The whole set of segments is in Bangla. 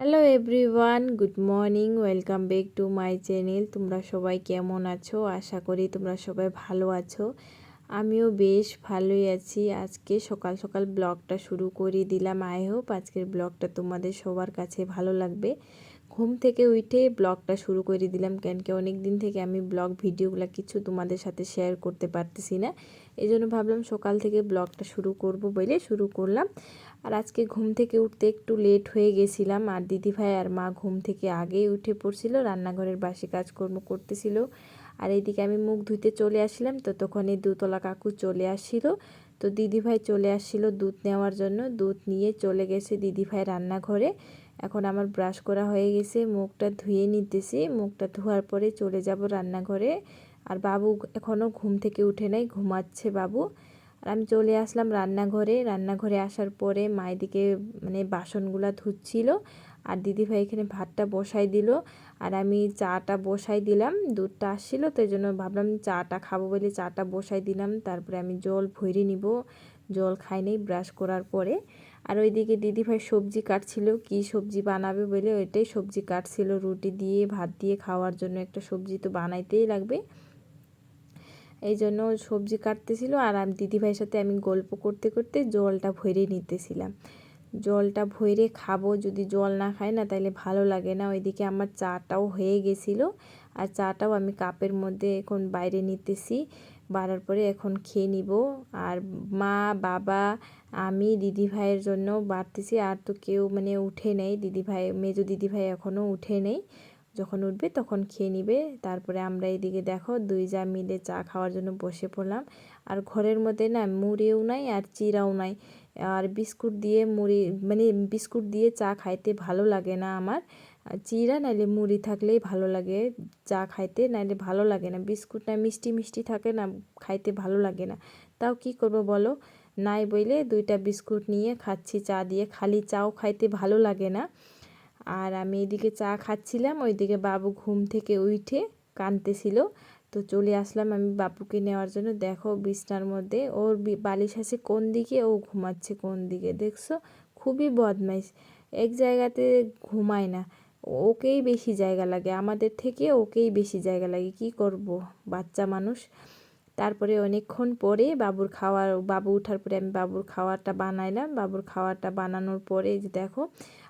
Hello everyone good morning welcome back to my channel তোমরা সবাই কেমন আছো? আশা করি তোমরা সবাই ভালো আছো। আমিও বেশ ভালোই আছি। আজকে সকাল সকাল ব্লগটা শুরু করে দিলাম। আই হোপ আজকের ব্লগটা তোমাদের সবার কাছে ভালো লাগবে। ঘুম থেকে উঠে ব্লগটা শুরু করে দিলাম, কেন কি অনেক দিন থেকে আমি ব্লগ ভিডিওগুলো কিছু তোমাদের সাথে শেয়ার করতে পারতেছি না। এই জন্য ভাবলাম সকাল থেকে ব্লগটা শুরু করব বলে শুরু করলাম। আর আজকে ঘুম থেকে উঠতে একটু লেট হয়ে গেছিলাম। আর দিদিভাই আর মা ঘুম থেকে আগেই উঠে পড়ছিল, রান্নাঘরের বাসি কাজকর্ম করতেছিল। আর এইদিকে আমি মুখ ধুইতে চলে আসলাম, তো তখন এই দুতলা কাকু চলে আসছিল তো দিদিভাই চলে আসছিল দুধ নেওয়ার জন্য। দুধ নিয়ে চলে গেছে দিদিভাই রান্নাঘরে। এখন আমার ব্রাশ করা হয়ে গেছে, মুখটা ধুয়ে নিতেছি। মুখটা ধোয়ার পরে চলে যাব রান্নাঘরে। আর বাবু এখনও ঘুম থেকে উঠে নাই, ঘুমাচ্ছে বাবু। আর আমি চলে আসলাম রান্নাঘরে। রান্নাঘরে আসার পরে মায়েদিকে মানে বাসনগুলা ধুচ্ছিল। আর দিদিভাই এখানে ভাতটা বসাই দিল আর আমি চাটা বসাই দিলাম, দুধটা আসছিল, তো এই জন্য ভাবলাম চাটা খাব বলে চাটা বসাই দিলাম। তারপরে আমি জল ভরে নিব, জল খাই নেই ব্রাশ করার পরে। আর ওইদিকে দিদিভাই সবজি কাটছিল, কি সবজি বানাবে বলে ওইটাই সবজি কাটছিল, রুটি দিয়ে, ভাত দিয়ে খাওয়ার জন্য একটা সবজি তো বানাইতেই লাগবে। এই জন্য সবজি কাটতেছিল আর আমি দিদিভাইয়ের সাথে আমি গল্প করতে করতে জলটা ভরে নিতেছিলাম। জলটা ভরে খাব। যদি জল না খাই না তাহলে ভালো লাগে না। ওইদিকে আমার চাটাও হয়ে গেছিল। আর চাটাও আমি কাপের মধ্যে এখন বাইরে নিতেছি। বাড়ার পরে এখন খেয়ে নিব। আর মা, বাবা, আমি দিদিভাইয়ের জন্য বাড়তেছি। আর তো কেউ মানে উঠে নেই। দিদিভাই মেজো দিদিভাই এখনও উঠে নেই। যখন উঠবে তখন খেয়ে নিবে। তারপরে আমরা এদিকে দেখো, দুই যা মিলে চা খাওয়ার জন্য বসে পড়লাম। আর ঘরের মধ্যে না, মুড়িও নাই আর চিরাও নাই। আর বিস্কুট দিয়ে মুড়ি মানে বিস্কুট দিয়ে চা খাইতে ভালো লাগে না আমার। চিরা নাইলে মুড়ি থাকলেই ভালো লাগে, চা খাইতে নাইলে ভালো লাগে না। বিস্কুটটা মিষ্টি মিষ্টি থাকে না, খাইতে ভালো লাগে না। তাও কি করব বলো? নাই বইলে দুইটা বিস্কুট নিয়ে খাচ্ছি, চা দিয়ে। খালি চাও খাইতে ভালো লাগে না। আর আমি এদিকে চা খাচ্ছিলাম, ওইদিকে বাবু ঘুম থেকে উঠে কানতেছিল তো চলে আসলাম আমি বাবুকে নেওয়ার জন্য। দেখো বিছনার মধ্যে, ওর বালিশ আছে কোন দিকে, ও ঘুমাচ্ছে কোন দিকে, দেখছ? খুবই বদমাইশ। এক জায়গাতে ঘুমায় না। ওকেই বেশি জায়গা লাগে, আমাদের থেকে ওকেই বেশি জায়গা লাগে। কি করব? বাচ্চা মানুষ। তারপরে অনেকক্ষণ পরে বাবুর খাওয়ার বাবু উঠার পরে আমি বাবুর খাওয়ারটা বানাইলাম। বাবুর খাওয়ারটা বানানোর পরে যে দেখো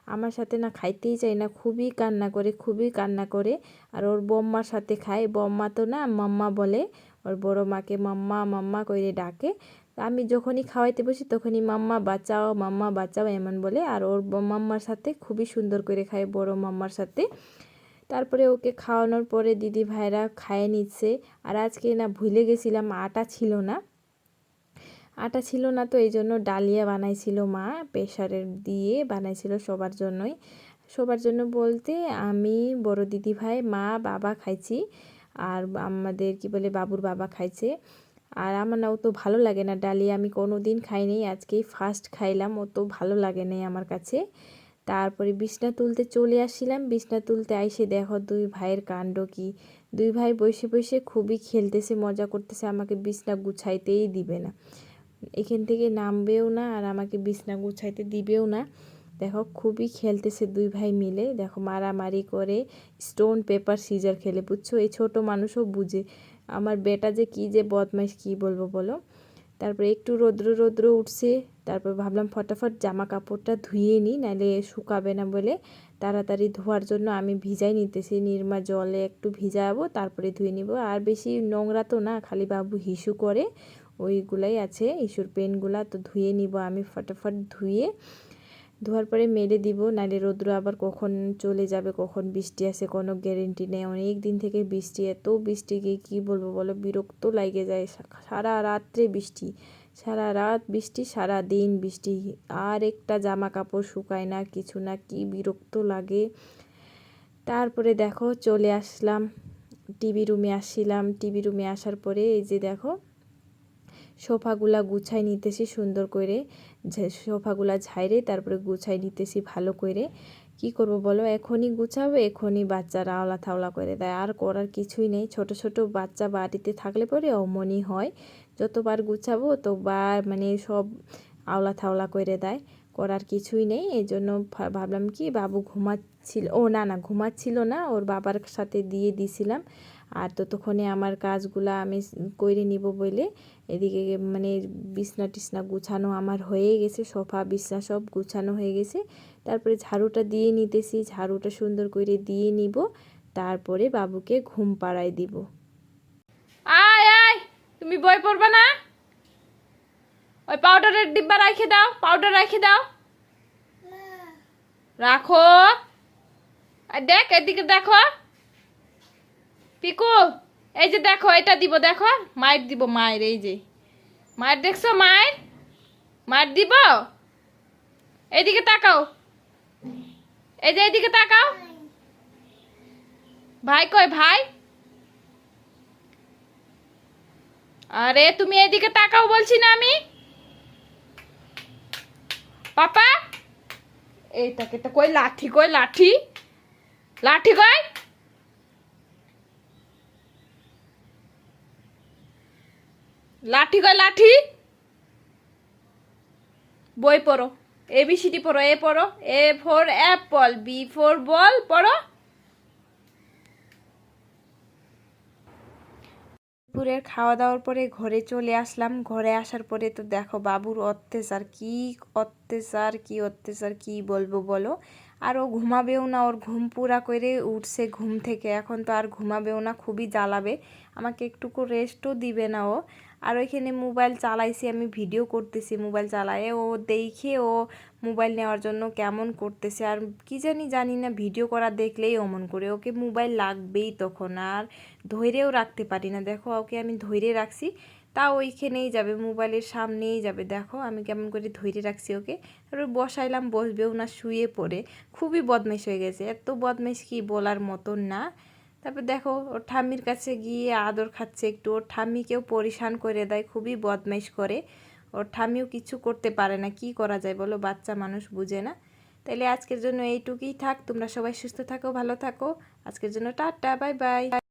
আমার সাথে না খাইতেই চাই না, খুবই কান্না করে, খুবই কান্না করে। আর ওর বম্মার সাথে খায়। বম্মা তো না মাম্মা বলে, ওর বড় মাকে মাম্মা মাম্মা করে ডাকে। আমি যখনই খাওয়াইতে বসি তখনই মাম্মা বাঁচাও মাম্মা বাঁচাও এমন বলে। আর ওর মাম্মার সাথে খুবই সুন্দর করে খায় বড় মাম্মার সাথে। তারপরে ওকে খাওয়ানোর পরে দিদি ভাইরা খায় নিচ্ছে। আর আজকে না ভুলে গেছিলাম, আটা ছিল না। আটা ছিল না তো, এই জন্য ডালিয়া বানাইছিল মা। প্রেশারের দিয়ে বানাইছিল সবার জন্যই। সবার জন্য বলতে আমি, বড় দিদি ভাই মা, বাবা খাইছি। আর আমাদের কি বলে, বাবুর বাবা খাইছে। আর আমার না অত ভালো লাগে না ডালিয়া, আমি কোনো দিন খাইনি আজকেই ফার্স্ট খাইলাম, অত ভালো লাগে নাই আমার কাছে। তারপরে বিছনা তুলতে চলে আসছিলাম। বিছনা তুলতে আইসে দেখো দুই ভাইয়ের কাণ্ড কি। দুই ভাই বসে বসে খুবই খেলতেছে, মজা করতেছে, আমাকে বিছনা গুছাইতেই দিবে না। এখান থেকে নামবেও না আর আমাকে বিছনা গুছাইতে দিবেও না। দেখো, খুবই খেলতেছে দুই ভাই মিলে। দেখো, মারামারি করে স্টোন পেপার সিজার খেলে, বুঝছ? এই ছোট মানুষও বুঝে। আমার বেটা যে কি যে বদমাইশ, কি বলব বলো? তারপরে একটু রৌদ্র রৌদ্র উঠছে। তারপর ভাবলাম ফটাফট জামা কাপড়টা ধুয়ে নিই, নাহলে শুকাবে না বলে তাড়াতাড়ি ধোয়ার জন্য আমি ভিজাই নিতেছি। নির্মা জলে একটু ভিজাবো, তারপরে ধুয়ে নিব। আর বেশি নোংরা তো না, খালি বাবু হিসু করে। ওইগুলাই আছে ইস্যুর পেনগুলা তো ধুয়ে নিব আমি ফটাফট ধুয়ে। ধোয়ার পরে মেলে দিব নালে রৌদ্র আবার কখন চলে যাবে, কখন বৃষ্টি আসে কোনো গ্যারেন্টি নেই। অনেক দিন থেকে বৃষ্টি, এত বৃষ্টি গিয়ে কী বলব বলো? বিরক্ত লাগে যায়। সারা রাত্রে বৃষ্টি, সারা রাত বৃষ্টি, সারা দিন বৃষ্টি। আর একটা জামা কাপড় শুকায় না, কিছু না, কি বিরক্ত লাগে। তারপরে দেখো চলে আসলাম টিভি রুমে আসছিলাম। টিভি রুমে আসার পরে এই যে দেখো সোফাগুলা গুছাই নিতেছি সুন্দর করে সোফাগুলা ঝাইরে তারপরে গুছাই নিতেছি ভালো করে। কি করব বলো? এখনই গুছাবো, এখনই বাচ্চারা আওলা থাওলা করে দেয়। আর করার কিছুই নেই। ছোট ছোট বাচ্চা বাড়িতে থাকলে পরে অমনই হয়। যতবার গুছাবো ততবার মানে সব আওলা থাওলা করে দেয়। করার কিছুই নেই। এই জন্য ভাবলাম কি, বাবু ঘুমাচ্ছিল, ও না না, ঘুমাচ্ছিল না। ওর বাবার সাথে দিয়ে দিছিলাম। আর ততক্ষণে আমার কাজগুলা আমি করে নিব বলে এদিকে মানে বিছনা টিছনা গুছানো আমার হয়ে গেছে সোফা বিছনা সব গুছানো হয়ে গেছে। তারপরে ঝাড়ুটা দিয়ে নিতেছি ঝাড়ুটা সুন্দর করে দিয়ে নিব। তারপরে বাবুকে ঘুম পাড়ায় দিব। আয় আয়! তুমি বই পড়বে না? ওই পাউডারের ডিব্বা রেখে দাও পাউডার রেখে দাও। রাখো। আর দেখ এদিকে দেখো। পিকু, এই যে দেখো, এটা দিব, দেখো, মায়ের দিব, মায়ের, এই যে। মায়ের দেখছ, মায়ের? মায়ের দিব? এইদিকে তাকাও। এই যে এইদিকে তাকাও। ভাই কই, ভাই? আরে, তুমি এদিকে তাকাও বলছি না আমি। পাপা? এইটাকে তো কই, লাঠি কই, লাঠি? লাঠি কই? লাঠি কই লাঠি? বই পড়ো। এ বি সি ডি পড়ো এ পড়ো A for apple B for ball পড়ো। দুপুরের খাওয়া দাওয়ার পরে ঘরে চলে আসলাম। ঘরে আসার পরে তো দেখো বাবুর অত্যাচার। কি অত্যাচার কি অত্যাচার, কি বলব বলো? আর ও ঘুমাবেও না, ওর ঘুম পুরা করে উঠছে ঘুম থেকে। এখন তো আর ঘুমাবেও না, খুবই জ্বালাবে। আমাকে একটুকু রেস্টও দিবে না ও। আর ওইখানে মোবাইল চালাইছি, আমি ভিডিও করতেছি মোবাইল চালায়ে। ও দেখে ও মোবাইল নেওয়ার জন্য কেমন করতেছে আর কি জানি জানি না, ভিডিও করা দেখলেই অমন করে। ওকে মোবাইল লাগবেই তখন, আর ধৈরেও রাখতে পারি না। দেখো, ওকে আমি ধৈরে রাখছি তা ওইখানেই যাবে, মোবাইলের সামনেই যাবে। দেখো, আমি কেমন করে ধৈরে রাখছি ওকে। তারপর বসাইলাম, বসবেও না, শুয়ে পড়ে। খুবই বদমাইশ হয়ে গেছে। এত বদমাইশ কি বলার মতন না। তারপর দেখো, ওর ঠাম্মির কাছে গিয়ে আদর খাচ্ছে একটু। ওর ঠাম্মিকেও পরিশান করে দেয়, খুবই বদমাইশ করে। ওর ঠাম্মিও কিছু করতে পারে না, কি করা যায় বলো? বাচ্চা মানুষ বুঝে না। তাহলে আজকের জন্য এইটুকুই থাক। তোমরা সবাই সুস্থ থাকো, ভালো থাকো। আজকের জন্য টাটা, বাই বাই।